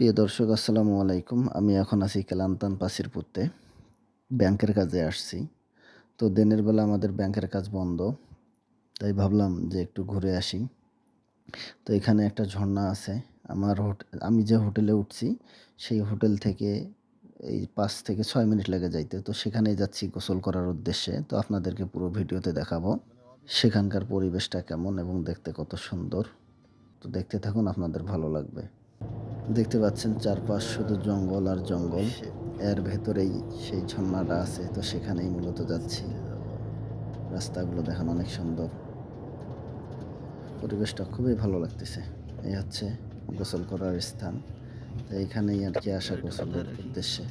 প্রিয় দর্শক, আসসালামু আলাইকুম। আমি এখন আছি কেলান্তান পাসিরপুরতে। ব্যাংকের কাজে আসছি। তো দিনের বেলা আমাদের ব্যাংকের কাজ বন্ধ। তাই ভাবলাম যে একটু ঘুরে আসি। তো এখানে একটা ঝর্ণা আছে। আমার আমি যে হোটেলে উঠছি, সেই হোটেল থেকে এই পাঁচ থেকে ছয় মিনিট লেগে যাইতে। তো সেখানেই যাচ্ছি গোসল করার উদ্দেশ্যে। তো আপনাদেরকে পুরো ভিডিওতে দেখাবো সেখানকার পরিবেশটা কেমন এবং দেখতে কত সুন্দর। তো দেখতে থাকুন, আপনাদের ভালো লাগবে। দেখতে পাচ্ছেন চারপাশ শুধু জঙ্গল আর জঙ্গল। এর ভেতরেই সেই ঝর্ণাটা আছে, তো সেখানেই মূলত যাচ্ছি। রাস্তাগুলো দেখেন অনেক সুন্দর। পরিবেশটা খুবই ভালো লাগতেছে। এই হচ্ছে গোসল করার স্থান। তো এখানেই আর কি আসা গোসলের উদ্দেশ্যে।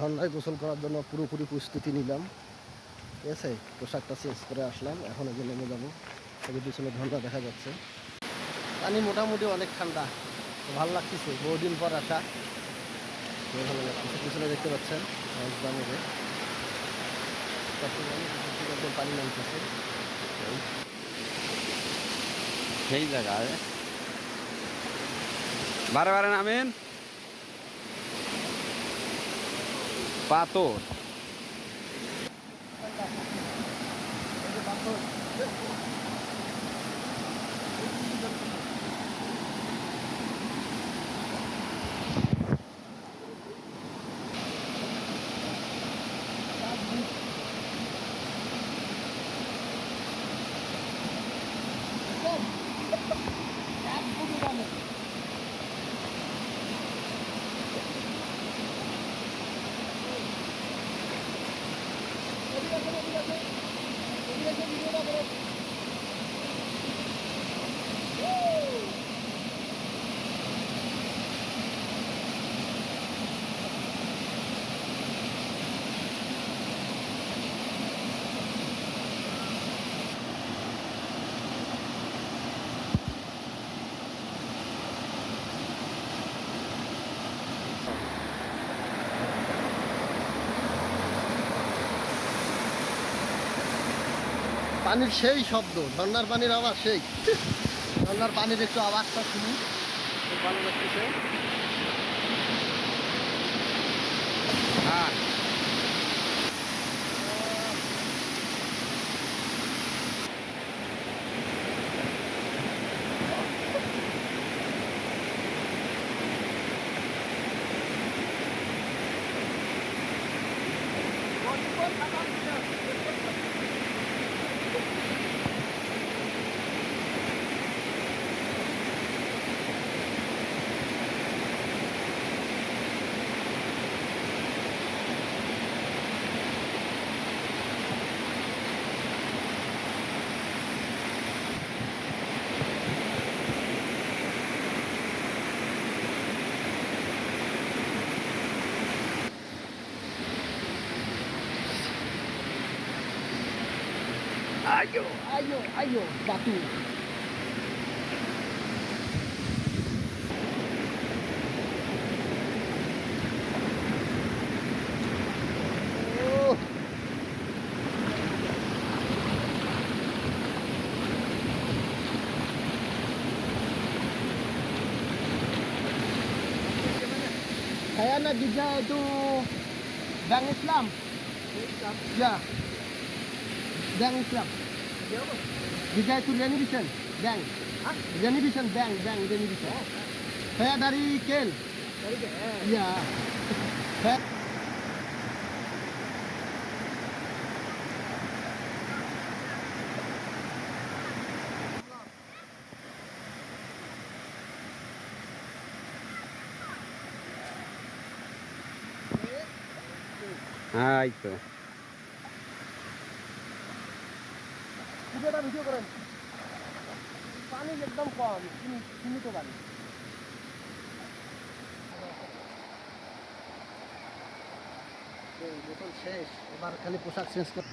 ঠান্ডায় গোসল করার জন্য পুরোপুরি প্রস্তুতি নিলাম। ঠিক আছে? পোশাকটা চেঞ্জ করে আসলাম। এখন এই নেমে যাব। এদের পিছনে ঠান্ডা দেখা যাচ্ছে। পানি মোটামুটি অনেক ঠান্ডা। ভালো লাগতেছে। বহুদিন পর আসা। ভালো লাগতেছে। পিছনে দেখতে পাচ্ছেন? একদম পানি নামতেছে। সেই জায়গায়। বারে বারে নামেন। Pato. পানির সেই শব্দ, ঝর্ণার পানির আওয়াজ সেই। ঝর্ণার পানির একটু আওয়াজটা শুনি হ্যাঁ আয়ো আয়ো Ayo, ayo, ayo, batu. Saya nak jejak tu Bang Islam. Islam. Ya. Bank Islam. Dia itu Leni Bisen, bank. Leni Bisen, bank, bank Leni Bisen. Saya dari Kel. Dari Kel. Iya. Ah, itu. ভিডিওটা video করেন। পানি একদম কম সীমিত পানি। শেষ এবার খালি পোশাক চেঞ্জ কর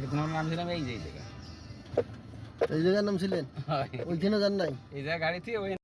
তাহলে তোমার নামছিলাম এই যে এই জায়গা। এই জায়গায় নামছিলেন ওইখানে যান নাই? এই জায়গায় গাড়ি থেকে ওই